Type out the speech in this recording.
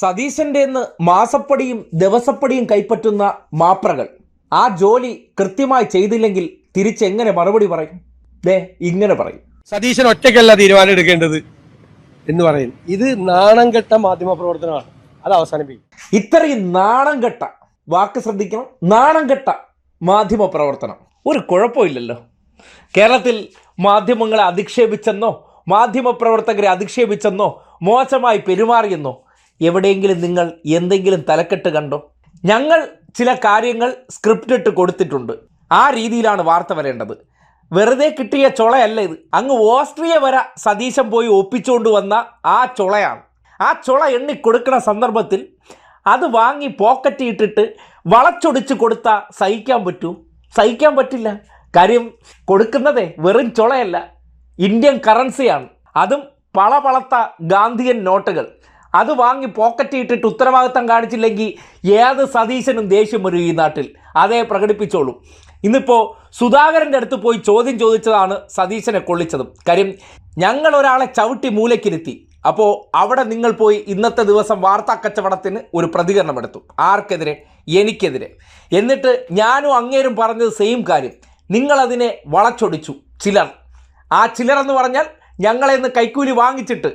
സതീശന്റെ മാസപ്പടിയും ദിവസപ്പടിയും കൈപ്പറ്റുന്ന മാപ്രകൾ. ആ ജോലി കൃത്യമായി ചെയ്തില്ലെങ്കിൽ തിരിച്ചെങ്ങനെ മറുപടി പറയും? ദേ ഇങ്ങനെ പറയും. സതീശൻ ഒറ്റയ്ക്കല്ല തീരുമാനം എടുക്കേണ്ടത് എന്ന് പറയും. ഇത് നാണം കെട്ട മാധ്യമ പ്രവർത്തനമാണ്. അത് അവസാനിപ്പിക്കും. ഇത്രയും നാണം കെട്ട വാക്ക് ശ്രദ്ധിക്കണം. നാണം കെട്ട മാധ്യമ പ്രവർത്തനം. ഒരു കുഴപ്പമില്ലല്ലോ. കേരളത്തിൽ മാധ്യമങ്ങളെ അധിക്ഷേപിച്ചെന്നോ മാധ്യമ പ്രവർത്തകരെ അധിക്ഷേപിച്ചെന്നോ മോശമായി പെരുമാറിയെന്നോ എവിടെയെങ്കിലും നിങ്ങൾ എന്തെങ്കിലും തലക്കെട്ട് കണ്ടോ? ഞങ്ങൾ ചില കാര്യങ്ങൾ സ്ക്രിപ്റ്റ് ഇട്ട് കൊടുത്തിട്ടുണ്ട്. ആ രീതിയിലാണ് വാർത്ത വരേണ്ടത്. വെറുതെ കിട്ടിയ ചുളയല്ല ഇത്. അങ്ങ് ഓസ്ട്രിയ വരെ സതീശൻ പോയി ഒപ്പിച്ചുകൊണ്ട് വന്ന ആ ചുളയാണ്. ആ ചുള എണ്ണി കൊടുക്കുന്ന സന്ദർഭത്തിൽ അത് വാങ്ങി പോക്കറ്റ് ഇട്ടിട്ട് വളച്ചൊടിച്ച് കൊടുത്താൽ സഹിക്കാൻ പറ്റൂ? സഹിക്കാൻ പറ്റില്ല. കാര്യം കൊടുക്കുന്നതേ വെറും ചുളയല്ല. ഇന്ത്യൻ കറൻസിയാണ് അതും പളപളത്ത ഗാന്ധിയൻ നോട്ടുകൾ. അത് വാങ്ങി പോക്കറ്റ് ഇട്ടിട്ട് ഉത്തരവാദിത്തം കാണിച്ചില്ലെങ്കിൽ ഏത് സതീശനും ദേഷ്യം വരും ഈ നാട്ടിൽ. അതേ പ്രകടിപ്പിച്ചോളൂ. ഇന്നിപ്പോൾ സുധാകരന്റെ അടുത്ത് പോയി ചോദ്യം ചോദിച്ചതാണ് സതീശനെ കൊള്ളിച്ചതും. കാര്യം ഞങ്ങൾ ഒരാളെ ചവിട്ടി മൂലക്കിരുത്തി. അപ്പോൾ അവിടെ നിങ്ങൾ പോയി ഇന്നത്തെ ദിവസം വാർത്താ കച്ചവടത്തിന് ഒരു പ്രതികരണമെടുത്തു ആർക്കെതിരെ? എനിക്കെതിരെ. എന്നിട്ട് ഞാനും അങ്ങേരും പറഞ്ഞത് സെയിം കാര്യം. നിങ്ങളതിനെ വളച്ചൊടിച്ചു. ചിലർ. ആ ചിലർ എന്ന് പറഞ്ഞാൽ ഞങ്ങളെ ഇന്ന് കൈക്കൂലി വാങ്ങിച്ചിട്ട്